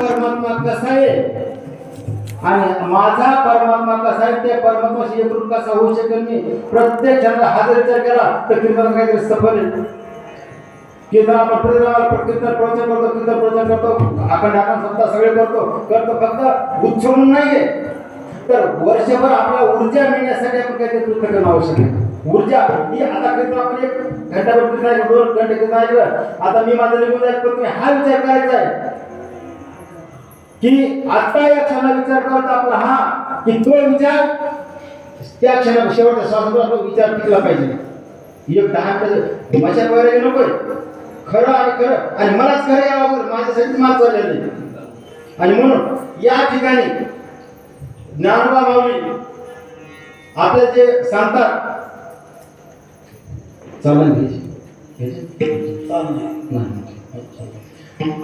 परमात्मा कसा आहे? आणि माझा परमात्मा कसा आहे? त्या परमात्माशी एकरूप कसा होऊ शकेल मी? प्रत्येक क्षणाला हा जर विचार केला तर कीर्तन काहीतरी सफल आहे. कीर्तन आपण प्रतिदिन कीर्तन प्रवचन करतो कीर्तन प्रवचन करतो आपण आपण स्वतः सगळे करतो करतो फक्त उत्सव म्हणून नाहीये. तर वर्षभर आपल्याला ऊर्जा मिळण्यासाठी आपण काहीतरी कृत्य करणं आवश्यक आहे. ऊर्जा ही आता कीर्तन आपण एक घंटाभर कीर्तन दोन घंटे कीर्तन ऐकलं. आता मी माझं निघून जाईल पण तुम्ही हा विचार करायचा आहे. की आता या क्षणाला विचार करता आपला हा की तो विचार त्या क्षणा शेवटच्या श्वासावर आपला विचार टिकला पाहिजे. एक दहा मिनिटं मशाल वगैरे नकोय. खरं आणि खरं. आणि मलाच खरं यावं माझ्यासाठी मात चाललेलं आहे आणि म्हणून या ठिकाणी ज्ञानोबा माऊली आपले जे सांगतात चालन घ्यायचे?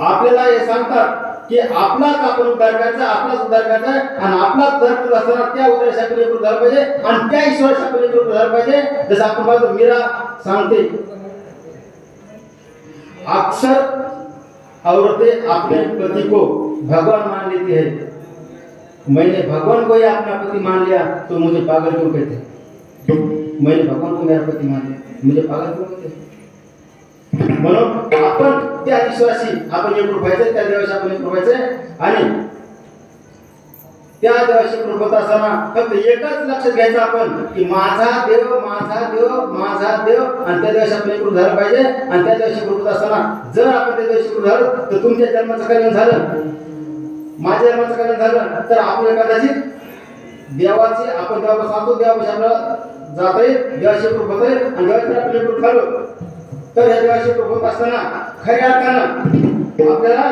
आपल्याला हे सांगतात की आपलाच आपण उद्धार करायचा आपलाच उद्धार करायचा आणि आपलाच धर्म करत असताना त्या उद्धारासाठी एकूण झालं पाहिजे आणि त्या ईश्वरासाठी एकूण झालं पाहिजे. जसं आपण पाहतो मीरा सांगते अक्सर औरतें अपने पति को भगवान मान लेती है मैंने भगवान को ही अपना पति मान लिया तो मुझे पागल क्यों कहते? मैंने भगवान को मेरा पति मान लिया मुझे पागल क्यों कहते? म्हणून आपण त्या ईश्वराशी आपण एकरूप व्हायचं त्या देवाशी आपण एक व्हायचं आणि त्या देवाशी कृपत असताना फक्त एकच लक्षात घ्यायचं आपण की माझा देव माझा देव माझा देव आणि त्या देवाशी आपण एकरूप झालं पाहिजे. आणि त्या देवाशी कृपत असताना जर आपण त्या देवाशी एकरूप झालं तर तुमच्या जन्माचं कल्याण झालं. माझ्या जन्माचं कल्याण झालं तर आपण कदाचित देवाचे आपण देवापासून सांगतो देवापाशी आपल्याला जात आहे देवाशी कृपत आहे आणि देवाशी आपण एकरूप झालो. तर या देवाशी होत असताना खऱ्या अर्थानं आपल्याला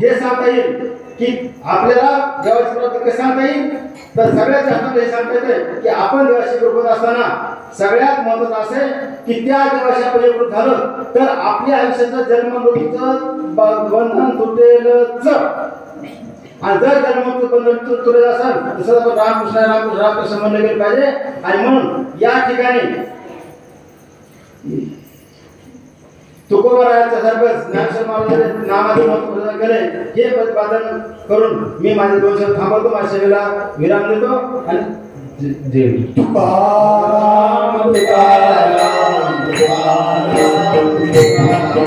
हे सांगता येईल की आपल्याला देवाची प्राप्ती कसं सांगता येईल तर सगळ्यात जास्त हे सांगता येते की आपण देवाशी एकरूप होत असताना सगळ्यात महत्वाचं असे की त्या देवाशी आपण झालं तर आपल्या आयुष्याचं जन्म मृत्यूचं बंधन तुटेलच आणि जर जन्म बंधन तु- तुटत असेल तसं आपण रामकृष्ण रामकृष्ण रामकृष्ण म्हणलं गेलं पाहिजे. आणि म्हणून या ठिकाणी तुकोबरायाचं सर्व ज्ञानशर हे प्रतिपादन करून मी माझे दोन शब्द थांबवतो. माझ्या सेवेला विराम देतो आणि देव तुकाराम तुकाराम तुकाराम तुकाराम.